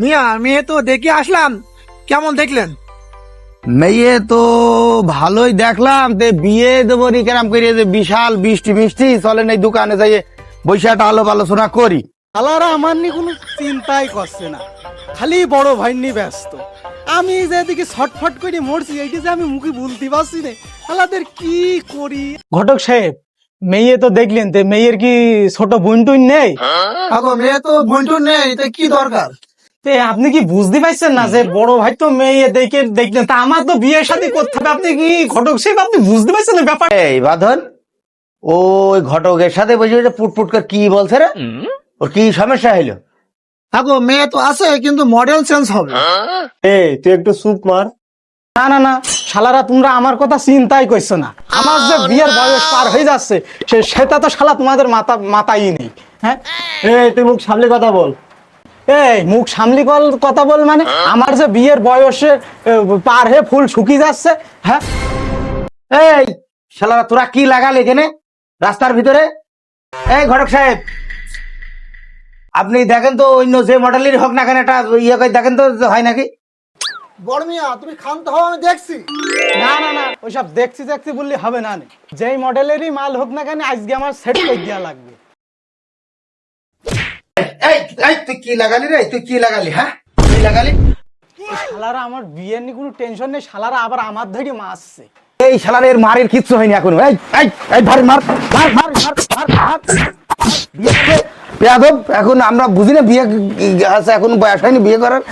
মিয়া মেয়ে তো দেখে আসলাম। কেমন দেখলেন? মেয়ে তো ভালোই দেখলাম তে বিয়ে দেবো নি কেরাম করি যে বিশাল বৃষ্টি মিষ্টি চলেন এই দোকানে যাই বৈশাখটা আলোপ আলোচনা করি। আলারা আমার নিয়ে কোনো চিন্তাই করছে না খালি বড় ভাই নিয়ে ব্যস্ত। আমি যে এদিকে ছটফট করে মরছি এইটি যে আমি মুখে বলতে পারছি না আলাদের কি করি? ঘটক সাহেব মেয়ে তো দেখলেন তে মেয়ের কি ছোট বোন টুন নেই মেয়ে তো বন্ধু নেই তো কি দরকার? আপনি কি বুঝতে পারছেন না যে বড় ভাই তো মেয়ে দেখে দেখলেন? তা আমার তো বিয়ে শাদী করতে হবে। আপনি কি ঘটক সাহেব? আপনি বুঝতে পারছেন না ব্যাপার? এই বাঁধন ওই ঘটকের সাথে বসে বসে পুটপুট করে কি বলছে রে? ওর কি সমস্যা হইল? কাকু মেয়ে তো আছে কিন্তু মডেল চেঞ্জ হবে। এই তুই একটু চুপ মার। না না না শালারা তোমরা আমার কথা চিন্তাই করছ না। আমার যে বিয়ের বয়স পার হয়ে যাচ্ছে সেটা তো শালা তোমাদের মাথা মাথায় নেই হ্যাঁ? এই তুই মুখ সামলে কথা বল। এই মুখ সামলি কল- কথা বল মানে। আমার যে বিয়ের বয়সে পার হয়ে ফুল শুকিয়ে যাচ্ছে হ্যাঁ। এই শালারা তোরা কি লাগালে এখানে? রাস্তার ভিতরে? এই ঘটক সাহেব। আপনি দেখেন তো অন্য যে মডেলের হোক না কেন একটা ইয়ে করে দেখেন তো হয় নাকি? বড় মিয়া তুমি খান্ত হও আমি দেখছি। না না না ওইসব দেখছি দেখছি বললে হবে না নে। যেই মডেলেরই মাল হোক না কেন আজকে আমার সেট করে দেওয়া লাগবে এই এই তুই কি লাগালি রে? তুই কি লাগালি হ্যাঁ? কি লাগালি? শালারা আমার বিয়ের নিয়ে কোনো টেনশন নেই শালারা আবার আমার ধরে মারছে এই শালার এর মারের কিচ্ছু হয়নি এখনও। এই এই এই ভার মার মার মার মার মার মার। বিয়ে এখন আমরা বুঝি না বিয়ে আছে এখন বয়স হয়নি বিয়ে করার।